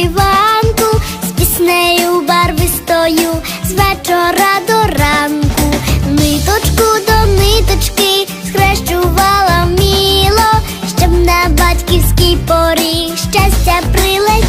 вишиванку, з піснею барвистою, з вечора до ранку, ниточку до ниточки схрещувала міло, щоб на батьківській порі щастя прилетіло.